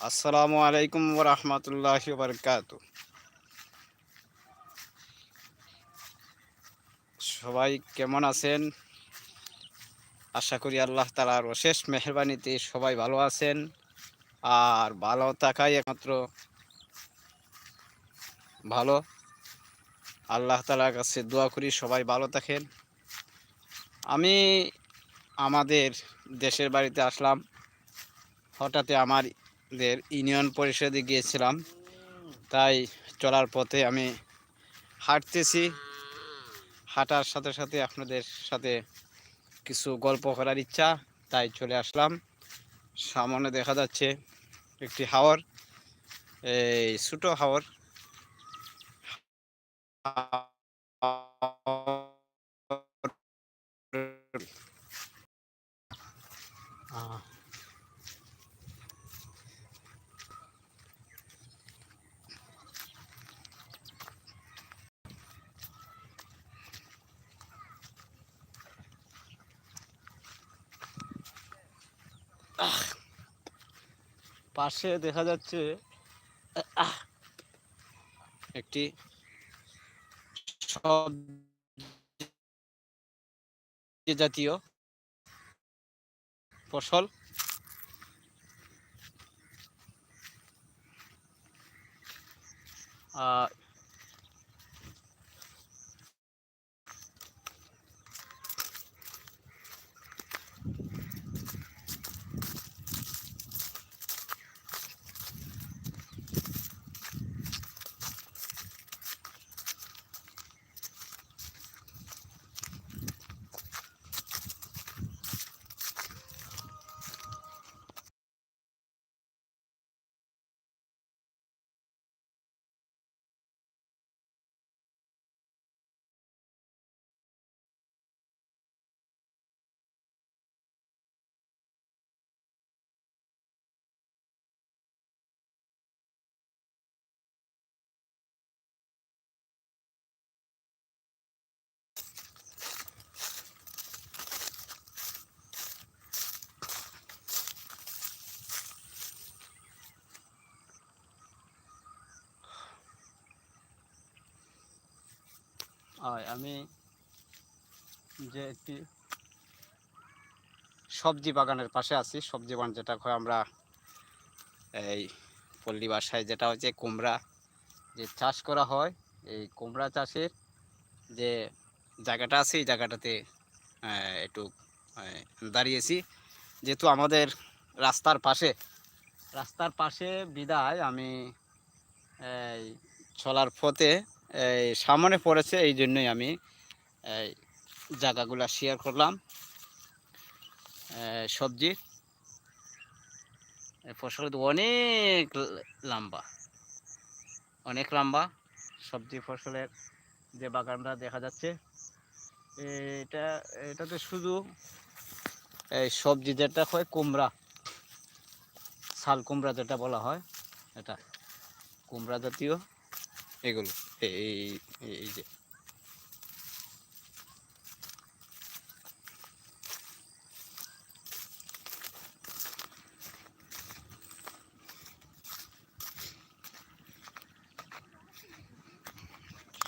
আসসালামু আলাইকুম রহমতুল্লাহ বারকাত। সবাই কেমন আছেন? আশা করি আল্লাহ তালার অশেষ মেহরবানিতে সবাই ভালো আছেন। আর ভালো থাকাই একমাত্র ভালো। আল্লাহ তালার কাছে দোয়া করি সবাই ভালো থাকেন। আমি আমাদের দেশের বাড়িতে আসলাম। হঠাৎ আমাদের ইউনিয়ন পরিষদে গিয়েছিলাম। তাই চলার পথে আমি হাঁটতেছি। হাঁটার সাথে সাথে আপনাদের সাথে কিছু গল্প করার ইচ্ছা, তাই চলে আসলাম। সামনে দেখা যাচ্ছে একটি হাওর। এই ছোটো আহ পাশে দেখা যাচ্ছে একটি জাতীয় ফসল। আয় আমি যে একটি সবজি বাগানের পাশে আছি। সবজি বাগান যেটা হয় আমরা এই পল্লী বাসায় যেটা হচ্ছে কুমড়া। যে চাষ করা হয়, এই কুমড়া চাষের যে জায়গাটা আছে, এই জায়গাটাতে একটু দাঁড়িয়েছি। যেহেতু আমাদের রাস্তার পাশে রাস্তার পাশে বিদায় আমি চলার পথে সামনে পড়েছে, এই জন্যই আমি এই জায়গাগুলো শেয়ার করলাম। এই সবজি ফসল অনেক লম্বা অনেক লম্বা সবজি ফসলের যে বাগানটা দেখা যাচ্ছে। এটা এটাতে শুধু এই সবজি যেটা হয় কুমড়া, শাল কুমড়া যেটা বলা হয়, এটা কুমড়া জাতীয় এগুলো। এই, এই- এই- এই যে।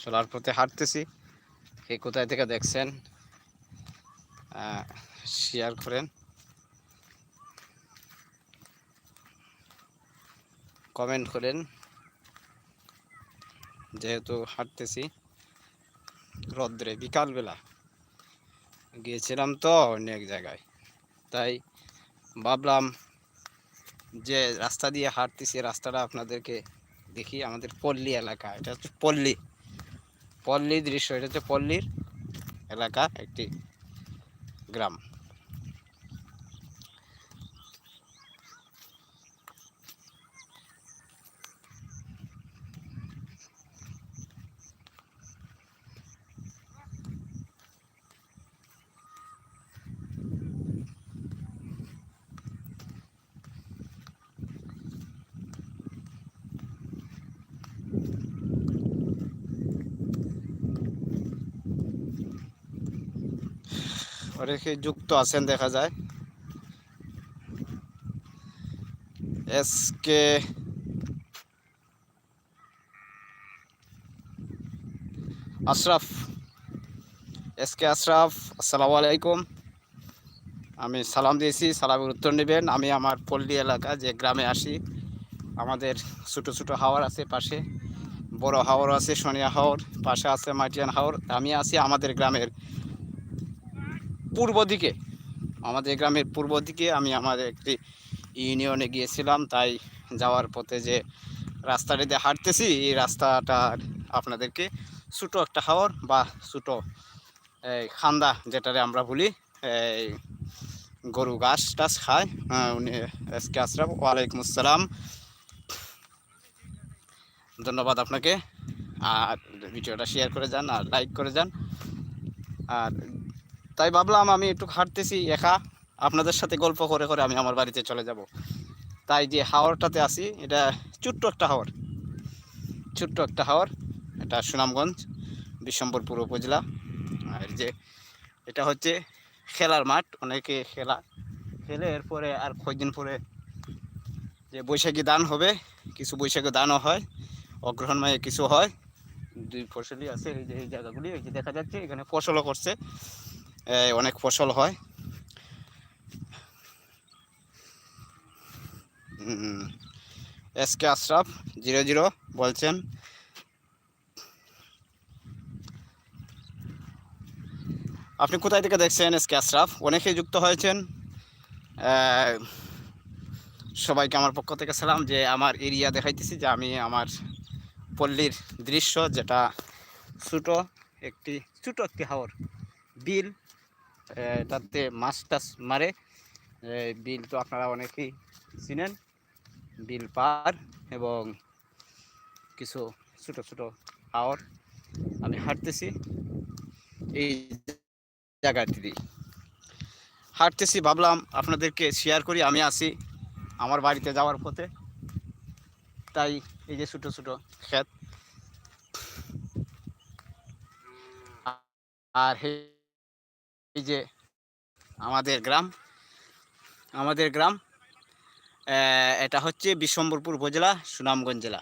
চলার পথে হাঁটতেছি। কে কোথায় থেকে দেখছেন? শেয়ার করেন। কমেন্ট করেন। যেহেতু হাঁটতেছি রৌদ্রে, বিকালবেলা। গিয়েছিলাম তো অন্য এক জায়গায়। তাই ভাবলাম যে রাস্তা দিয়ে হাঁটতেছি, রাস্তাটা আপনাদেরকে দেখি আমাদের পল্লী এলাকা। এটা হচ্ছে পল্লী। পল্লী দৃশ্য, এটা হচ্ছে পল্লীর এলাকা, একটি গ্রাম। অনেকে যুক্ত আছেন দেখা যায়। S K Ashraf. S K Ashraf, আসসালামু আলাইকুম। আমি সালাম দিয়েছি, সালামের উত্তর নেবেন। আমি আমার পল্লী এলাকা, যে গ্রামে আসি, আমাদের ছোটো ছোটো হাওর আছে পাশে, বড় হাওর আছে, সোনিয়া হাওর, পাশে আছে মাটিয়ান হাওর। আমি আছি আমাদের গ্রামের পূর্ব দিকে। আমাদের গ্রামের পূর্ব দিকে আমি আমাদের একটি ইউনিয়নে গিয়েছিলাম তাই যাওয়ার পথে যে রাস্তাটিতে হাঁটতেছি এই রাস্তাটার আপনাদেরকে ছোটো একটা হাওর বা ছোটো এই খান্দা যেটারে আমরা বলি এই গরু ঘাস টাস খায়। হ্যাঁ, উনি এস কে আশরাফ ওয়ালাইকুম আসসালাম। ধন্যবাদ আপনাকে। আর ভিডিওটা শেয়ার করে যান আর লাইক করে যান। আর তাই ভাবলাম আমি একটু হাঁটতেছি একা। আপনাদের সাথে গল্প করে করে আমি আমার বাড়িতে চলে যাব। তাই যে হাওরটাতে আসি এটা ছোট্ট একটা হাওর। ছোট্ট একটা হাওর, এটা সুনামগঞ্জ, বিশ্বম্বরপুর উপজেলা। আর যে এটা হচ্ছে খেলার মাঠ, অনেকে খেলা, খেলে এরপরে আর কয়েকদিন পরে যে বৈশাখী দান হবে, কিছু বৈশাখী দানও হয় অগ্রহণ মায়ে কিছু হয়। দুই ফসলই আছে এই যে, এই জায়গাগুলি, এই যে দেখা যাচ্ছে, এখানে ফসলও করছে। অনেক ফসল হয়। S K Ashraf zero zero বলছেন। আপনি কোথায় থেকে দেখছেন এস কে আশরাফ? অনেকেই যুক্ত হয়েছেন। সবাইকে আমার পক্ষ থেকে সালাম যে আমার এরিয়া দেখাইতেছি যে আমি আমার পল্লীর দৃশ্য যেটা ছোটো একটি ছোটো একটি হাওর। বিল এটাতে মাছ টাছ মারে। বিল তো আপনারা অনেকেই চিনেন। বিল পার এবং কিছু ছোটো ছোটো হাওর। আমি হাঁটতেছি। এই জায়গাটি। হাঁটতেছি, ভাবলাম আপনাদেরকে শেয়ার করি। আমি আসি আমার বাড়িতে যাওয়ার পথে। তাই এই যে ছোটো ছোটো ক্ষেত। আর হে- এই যে আমাদের গ্রাম আমাদের গ্রাম এটা হচ্ছে বিশ্বম্বরপুর উপজেলা, সুনামগঞ্জ জেলা।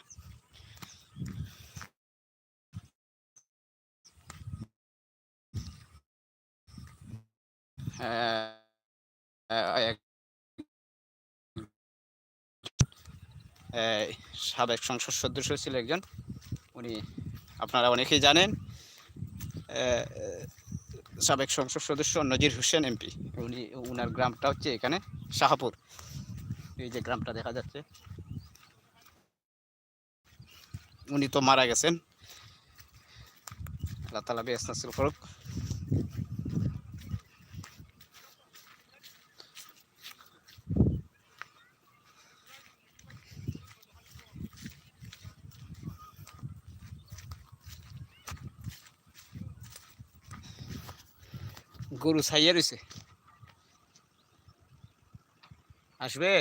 সাবেক সংসদ সদস্য ছিল একজন, উনি, আপনারা অনেকেই জানেন সাবেক সংসদ সদস্য নজির হোসেন এমপি। উনি, উনার গ্রামটা হচ্ছে এখানে শাহাপুর। এই যে গ্রামটা দেখা যাচ্ছে। উনি তো মারা গেছেন। আল্লাহ তালা বেসনাসুল নাসিল গরু ছাইয়া রয়েছে আসবে?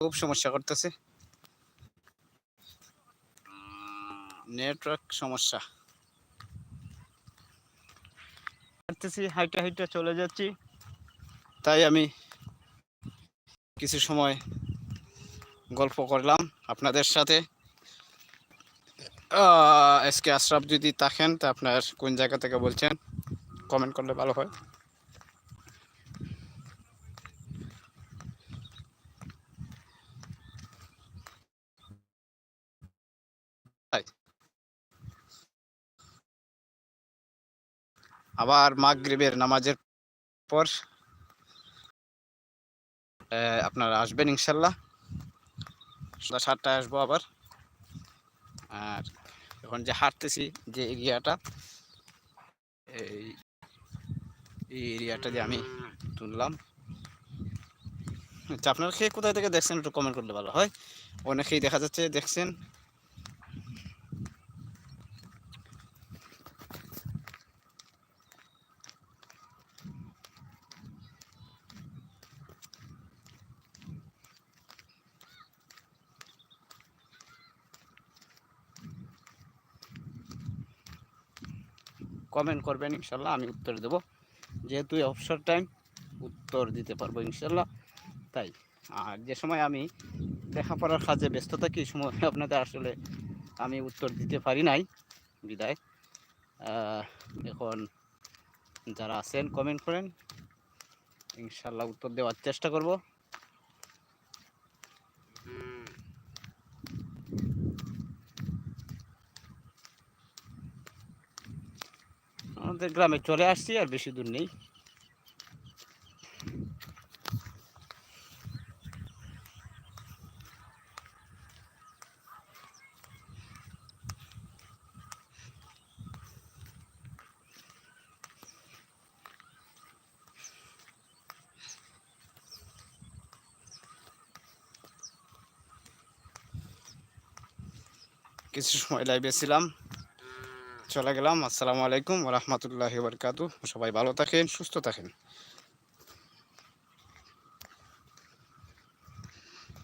খুব সমস্যা করতেছে। নেটওয়ার্ক সমস্যা। হাঁটতেছি হাইটা হাইটে চলে যাচ্ছি। তাই আমি কিছু সময় গল্প করলাম আপনাদের সাথে। এস কে আশরাফ যদি থাকেন, তা আপনার কোন জায়গা থেকে বলছেন? কমেন্ট করলে ভালো হয়। আবার মাগরিবের নামাজের পর আপনারা আসবেন ইনশাল্লাহ। সাতটায় আসব আবার। আর এখন যে হাঁটতেছি যে এরিয়াটা, এই এই এরিয়াটা যে আমি তুললাম। আচ্ছা আপনারা কে কোথায় থেকে দেখছেন একটু কমেন্ট করলে ভালো হয়। অনেকেই দেখা যাচ্ছে, দেখছেন। কমেন্ট করবেন, ইনশাল্লাহ আমি উত্তর দেবো। যেহেতু অবসর টাইম উত্তর দিতে পারব, ইনশাল্লাহ। তাই, আর যে সময় আমি লেখাপড়ার কাজে ব্যস্ত থাকি সময় আপনাদের আসলে আমি উত্তর দিতে পারি নাই, বিদায়। এখন যারা আছেন কমেন্ট করেন। ইনশাল্লাহ উত্তর দেওয়ার চেষ্টা করব। আমাদের গ্রামে চলে আসছি আর বেশি দূর নেই। কিছু সময় লাইভে ছিলাম। চলে গেলাম। আসসালামু আলাইকুম রহমতুল্লাহ বরকাতু সবাই ভালো থাকেন সুস্থ থাকেন।